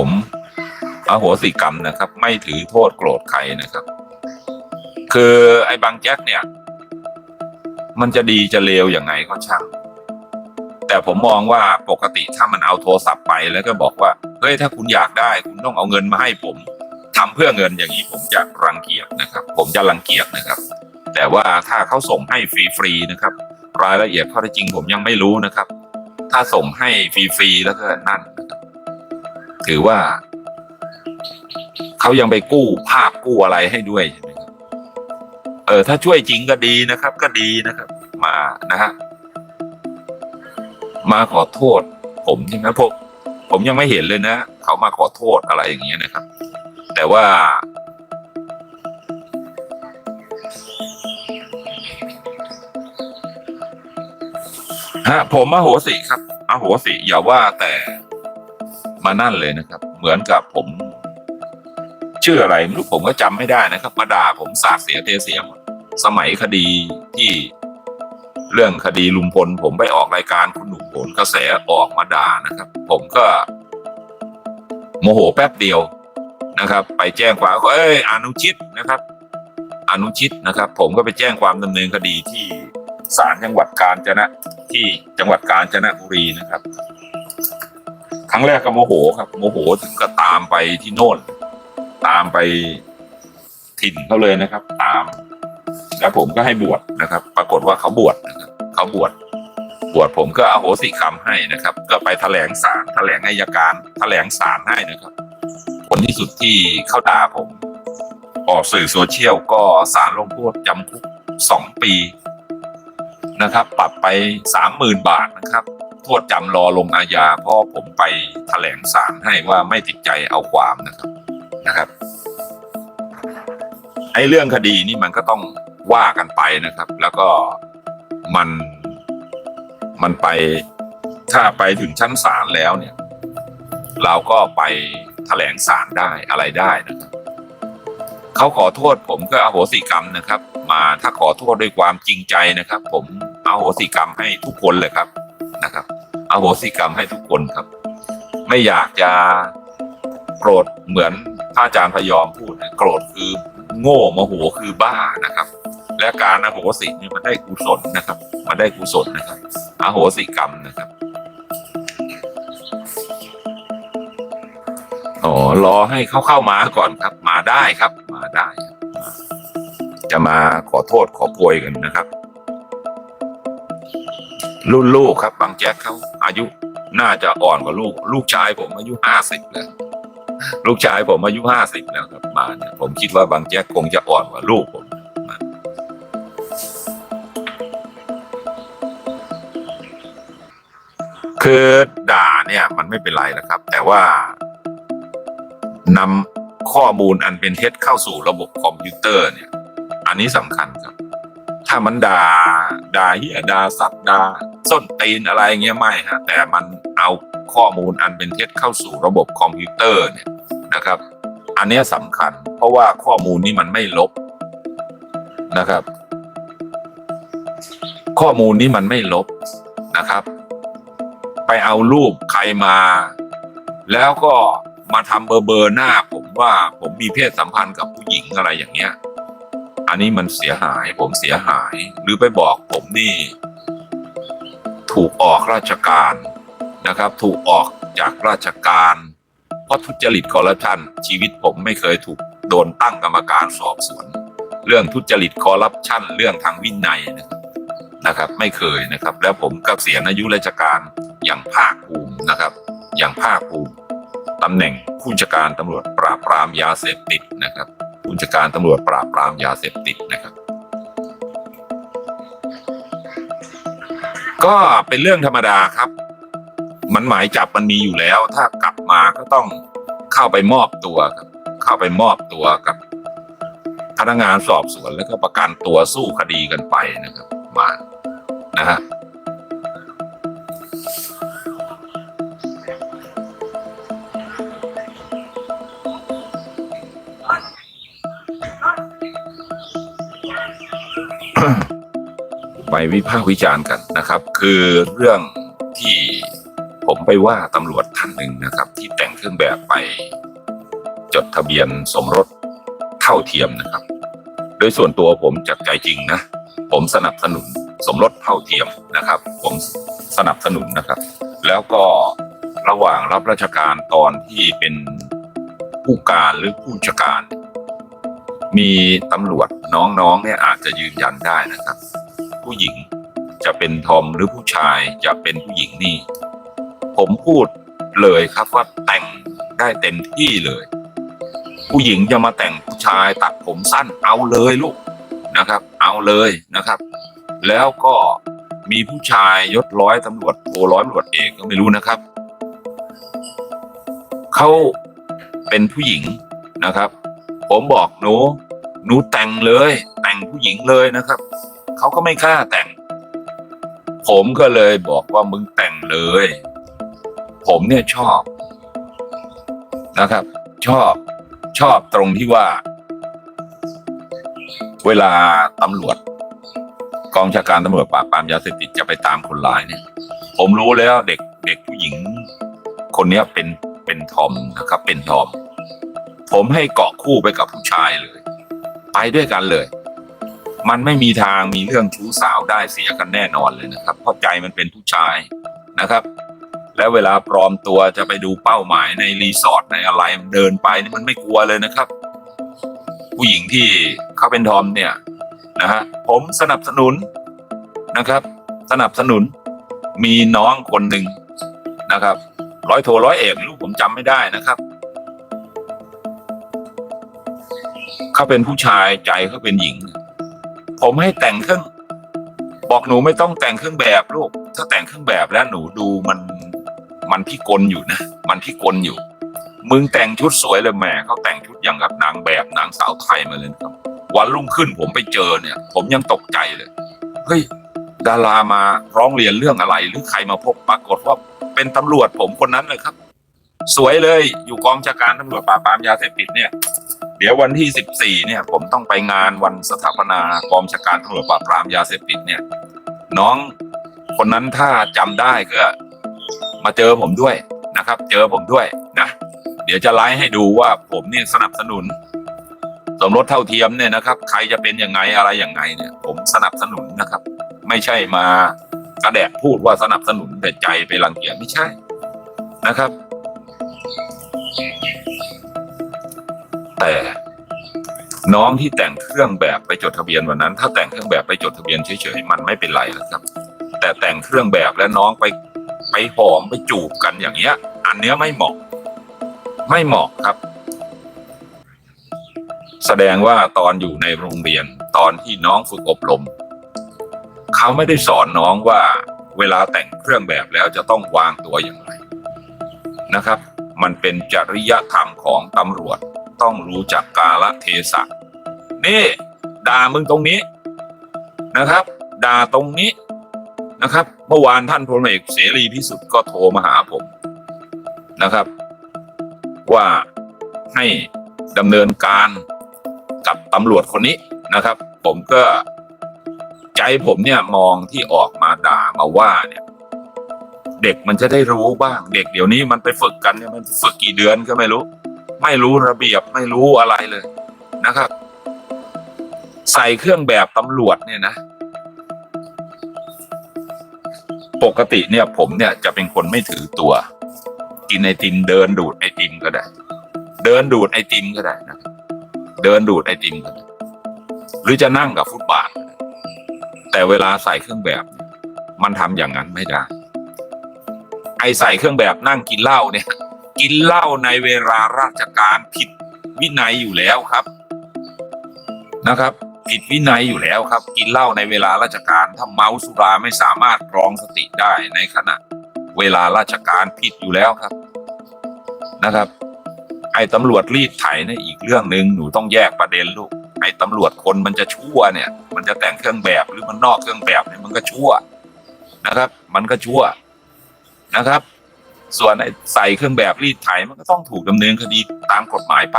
ผมอโหสิกรรมนะครับ ไม่ถือโทษโกรธใครนะครับ คือไอ้บางแจ็คเนี่ย มันจะดีจะเลวอย่างไงก็ช่าง แต่ผมมองว่าปกติถ้ามันเอาโทรศัพท์ไปแล้วก็บอกว่าเฮ้ยถ้าคุณอยากได้ คุณต้องเอาเงินมาให้ผมทำเพื่อเงินอย่างนี้ผมจะรังเกียจนะครับ ผมจะรังเกียจนะครับ แต่ว่าถ้าเขาส่งให้ฟรีๆนะครับ รายละเอียดข้อเท็จจริงผมยังไม่รู้นะครับ ถ้าส่งให้ฟรีๆแล้วก็นั่น ถือว่า เขายังไปกู้ภาพกู้อะไรให้ด้วยใช่ไหมครับเออ ถ้าช่วยจริงก็ดีนะครับ ก็ดีนะครับ มานะฮะมาขอโทษ ผมใช่ไหมผมผมยังไม่เห็นเลยนะเขามาขอโทษอะไรอย่างเงี้ยนะครับ แต่ว่า ฮะ ผมอโหสิครับอโหสิอย่าว่าแต่ มานั่นเลยนะครับ เหมือนกับผม ชื่ออะไรไม่รู้ผมก็จำไม่ได้นะครับมาด่าผมสาดเสียเทเสียหมดสมัยคดีที่เรื่องคดีลุงพลผมไปออกรายการคุณหนุ่มผลกระแสออกมาด่านะครับ ผมก็ โมโหแป๊บเดียวนะครับ ไปแจ้งความเอ้ยอนุชิตนะครับ อนุชิตนะครับ ผมก็ไปแจ้งความดำเนินคดีที่ศาลจังหวัดกาญจนะที่จังหวัดกาญจนบุรีนะครับ ครั้งแรกก็โมโหครับ โมโหถึงก็ตามไปที่โน่น ตามไปถิ่นเขาเลยนะครับ ตาม แล้วผมก็ให้บวชนะครับ ปรากฏว่าเขาบวชนะครับเขาบวชบวชผมก็อโหสิกรรมให้นะครับ ก็ไปแถลงศาลแถลงอายการ แถลงศาลให้นะครับ ผลที่สุดที่เขาด่าผม ออกสื่อโซเชียลก็ศาลลงโทษจำคุกสองปีนะครับ ปรับไปสามหมื่นบาทนะครับ โทษจำรอลงอาญาเพราะผมไปแถลงศาลให้ว่าไม่ติดใจเอาความนะครับนะครับไอ้เรื่องคดีนี่มันก็ต้องว่ากันไปนะครับ แล้วก็มันมันไปถ้าไปถึงชั้นศาลแล้วเนี่ย เราก็ไปแถลงศาลได้อะไรได้นะครับเขาขอโทษผมก็อโหสิกรรมนะครับ มาถ้าขอโทษด้วยความจริงใจนะครับ ผมเอโหสิกรรมให้ทุกคนเลยครับ นะครับอโหสิกรรมให้ทุกคนครับ ไม่อยากจะโกรธเหมือนพระอาจารย์พยอมพูดนะโกรธคือโง่โมโหคือบ้านะครับ และการอโหสินี่มันได้กุศลนะครับ มันได้กุศลนะครับอโหสิกรรมนะครับอ๋อรอให้เขาเข้ามาก่อนครับ มาได้ครับ มาได้จะมาขอโทษขอโพยกันนะครับ รุ่นลูกครับบางแจ๊กเขาอายุน่าจะอ่อนกว่าลูก ลูกชายผมอายุห้าสิบแล้วลูกชายผมอายุห้าสิบแล้วครับมาเนี่ยผมคิดว่าบางแจ๊กคงจะอ่อนกว่าลูกผมคือด่าเนี่ยมันไม่เป็นไรนะครับ แต่ว่านำข้อมูลอันเป็นเท็จเข้าสู่ระบบคอมพิวเตอร์เนี่ย อันนี้สำคัญครับ ถ้ามันด่าด่าเหี้ยด่าสัตว์ด่าส้นตีนอะไรเงี้ยไม่ฮะแต่มันเอาข้อมูลอันเป็นเท็จเข้าสู่ระบบคอมพิวเตอร์เนี่ยนะครับ อันนี้สำคัญ เพราะว่าข้อมูลนี้มันไม่ลบนะครับ ข้อมูลนี้มันไม่ลบนะครับ ไปเอารูปใครมา แล้วก็มาทำเบอร์เบอร์หน้า ผมว่าผมมีเพศสัมพันธ์กับผู้หญิงอะไรอย่างเงี้ย อันนี้มันเสียหายผมเสียหาย หรือไปบอกผมนี่ ถูกออกราชการนะครับ ถูกออกจากราชการ เพราะทุจริตคอร์รัปชันชีวิตผมไม่เคยถูกโดนตั้งกรรมการสอบสวน เรื่องทุจริตคอร์รัปชันเรื่องทางวินัยนะครับนะครับไม่เคยนะครับ แล้วผมก็เกษียอายุราชการอย่างภาคภูมินะครับ อย่างภาคภูมิตำแหน่งผู้จัดการตำรวจปราบปรามยาเสพติดนะครับ ผู้จัดการตำรวจปราบปรามยาเสพติดนะครับ ก็เป็นเรื่องธรรมดาครับ มันหมายจับมันมีอยู่แล้ว ถ้ากลับมาก็ต้องเข้าไปมอบตัวครับ เข้าไปมอบตัวกับพนักงานสอบสวนแล้วก็ประกันตัวสู้คดีกันไปนะครับ มานะฮะ ไปวิพากษ์วิจารณ์กันนะครับ คือเรื่องที่ผมไปว่าตำรวจท่านหนึ่งนะครับ ที่แต่งเครื่องแบบไปจดทะเบียนสมรสเท่าเทียมนะครับ โดยส่วนตัวผมจากใจจริงนะ ผมสนับสนุนสมรสเท่าเทียมนะครับ ผมสนับสนุนนะครับ แล้วก็ระหว่างรับราชการตอนที่เป็นผู้การหรือผู้จัดการ มีตำรวจ น้องๆเนี่ยอาจจะยืนยันได้นะครับ ผู้หญิงจะเป็นทอมหรือผู้ชายจะเป็นผู้หญิงนี่ ผมพูดเลยครับว่าแต่งได้เต็มที่เลย ผู้หญิงจะมาแต่งผู้ชายตัดผมสั้นเอาเลยลูกนะครับ เอาเลยนะครับ แล้วก็มีผู้ชายยศร้อยตำรวจโทร้อยตำรวจเอกก็ไม่รู้นะครับเขาเป็นผู้หญิงนะครับ ผมบอกหนู หนูแต่งเลย แต่งผู้หญิงเลยนะครับเขาก็ไม่กล้าแต่ง ผมก็เลยบอกว่ามึงแต่งเลย ผมเนี่ยชอบนะครับ ชอบชอบตรงที่ว่า เวลาตำรวจ กองชาการตำรวจปราบปรามยาเสพติดจะไปตามคนร้ายเนี่ย ผมรู้แล้วเด็กเด็กผู้หญิง คนเนี้ยเป็นเป็นทอมนะครับ เป็นทอม ผมให้เกาะคู่ไปกับผู้ชายเลย ไปด้วยกันเลย มันไม่มีทางมีเรื่องชู้สาวได้เสียกันแน่นอนเลยนะครับ เพราะใจมันเป็นผู้ชายนะครับ แล้วเวลาปลอมตัวจะไปดูเป้าหมายในรีสอร์ทในอะไรเดินไปนี่มันไม่กลัวเลยนะครับ ผู้หญิงที่เขาเป็นทอมเนี่ยนะฮะผมสนับสนุนนะครับ สนับสนุนมีน้องคนหนึ่งนะครับ ร้อยโทร้อยเอกลูกผมจำไม่ได้นะครับ เขาเป็นผู้ชายใจเขาเป็นหญิง ผมให้แต่งเครื่อง บอกหนูไม่ต้องแต่งเครื่องแบบลูกถ้าแต่งเครื่องแบบแล้วหนูดูมันมันพิกลอยู่นะ มันพิกลอยู่ มึงแต่งชุดสวยเลยแหมเขาแต่งชุดอย่างกับนางแบบนางสาวไทยมาเลยครับ วันรุ่งขึ้นผมไปเจอเนี่ย ผมยังตกใจเลยเฮ้ยดารามาร้องเรียนเรื่องอะไร หรือใครมาพบปรากฏว่าเป็นตำรวจผมคนนั้นเลยครับ สวยเลยอยู่กองบัญชาการตำรวจปราบปรามยาเสพติดเนี่ย เดี๋ยววันที่สิบสี่เนี่ยผมต้องไปงานวันสถาปนากองชาการตำรวจปราบปรามยาเสพติดเนี่ย น้องคนนั้นถ้าจำได้ก็มาเจอผมด้วยนะครับ เจอผมด้วยนะ เดี๋ยวจะไลฟ์ให้ดูว่าผมเนี่ยสนับสนุน สมรสเท่าเทียมเนี่ยนะครับ ใครจะเป็นยังไงอะไรยังไงเนี่ย ผมสนับสนุนนะครับ ไม่ใช่มากระแดะพูดว่าสนับสนุนแต่ใจไปรังเกียจไม่ใช่นะครับ แต่น้องที่แต่งเครื่องแบบไปจดทะเบียนวันนั้น ถ้าแต่งเครื่องแบบไปจดทะเบียนเฉยๆมันไม่เป็นไรหรอกครับ แต่แต่งเครื่องแบบแล้วน้องไปไปหอมไปจูบกันอย่างเงี้ย อันเนี้ยไม่เหมาะ ไม่เหมาะครับ แสดงว่าตอนอยู่ในโรงเรียนตอนที่น้องฝึกอบรม เขาไม่ได้สอนน้องว่า เวลาแต่งเครื่องแบบแล้วจะต้องวางตัวอย่างไรนะครับ มันเป็นจริยธรรมของตำรวจ ต้องรู้จักกาลเทศะนี่ด่ามึงตรงนี้นะครับ ด่าตรงนี้นะครับ เมื่อวานท่านพลเอกเสรีพิสุทธิ์ก็โทรมาหาผมนะครับ ว่าให้ดำเนินการกับตำรวจคนนี้นะครับ ผมก็ใจผมเนี่ยมองที่ออกมาด่ามาว่าเนี่ยเด็กมันจะได้รู้บ้าง เด็กเดี๋ยวนี้มันไปฝึกกันเนี่ยมันฝึกกี่เดือนก็ไม่รู้ ไม่รู้ระเบียบไม่รู้อะไรเลยนะครับ ใส่เครื่องแบบตำรวจเนี่ยนะ ปกติเนี่ย ผมเนี่ยจะเป็นคนไม่ถือตัว กินไอติมเดินดูดไอติมก็ได้ เดินดูดไอติมก็ได้นะครับเดินดูดไอติมก็ได้หรือจะนั่งกับฟุตบาทแต่เวลาใส่เครื่องแบบ มันทำอย่างนั้นไม่ได้ ไอใส่เครื่องแบบนั่งกินเหล้าเนี่ย กินเหล้าในเวลาราชการผิดวินัยอยู่แล้วครับนะครับผิดวินัยอยู่แล้วครับ กินเหล้าในเวลาราชการถ้าเมาสุราไม่สามารถกรองสติได้ในขณะ เวลาราชการผิดอยู่แล้วครับนะครับ ไอ้ตำรวจรีดไถเนี่ยอีกเรื่องหนึ่งหนูต้องแยกประเด็นลูกไอ้ตำรวจคนมันจะชั่วเนี่ย มันจะแต่งเครื่องแบบหรือมันนอกเครื่องแบบเนี่ยมันก็ชั่วนะครับ มันก็ชั่วนะครับ ส่วนไอ้ใส่เครื่องแบบรีดไถมันก็ต้องถูกดำเนินคดีตามกฎหมายไป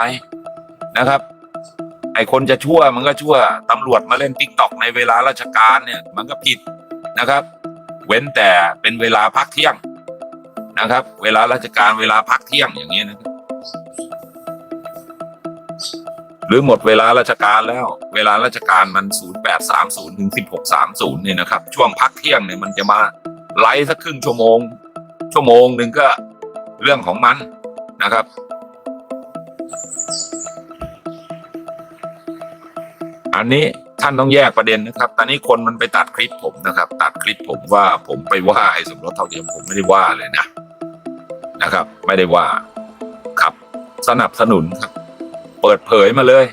นะครับ ไอ้คนจะชั่วมันก็ชั่วตำรวจมาเล่นติ๊กตอกในเวลาราชการเนี่ยมันก็ผิดนะครับ เว้นแต่เป็นเวลาพักเที่ยงนะครับ เวลาราชการเวลาพักเที่ยงอย่างนี้ยนะครับหรือหมดเวลาราชการแล้ว เวลาราชการมัน 0830ถึง1630เนี่ยนะครับ ช่วงพักเที่ยงเนี่ยมันจะมาไลฟ์สักครึ่งชั่วโมง ชั่วโมงหนึ่งก็เรื่องของมันนะครับ อันนี้ท่านต้องแยกประเด็นนะครับ ตอนนี้คนมันไปตัดคลิปผมนะครับ ตัดคลิปผมว่าผมไปว่าไอ้สมรสเท่าเทียมผมไม่ได้ว่าเลยนะนะครับ ไม่ได้ว่าครับ สนับสนุนครับ เปิดเผยมาเลย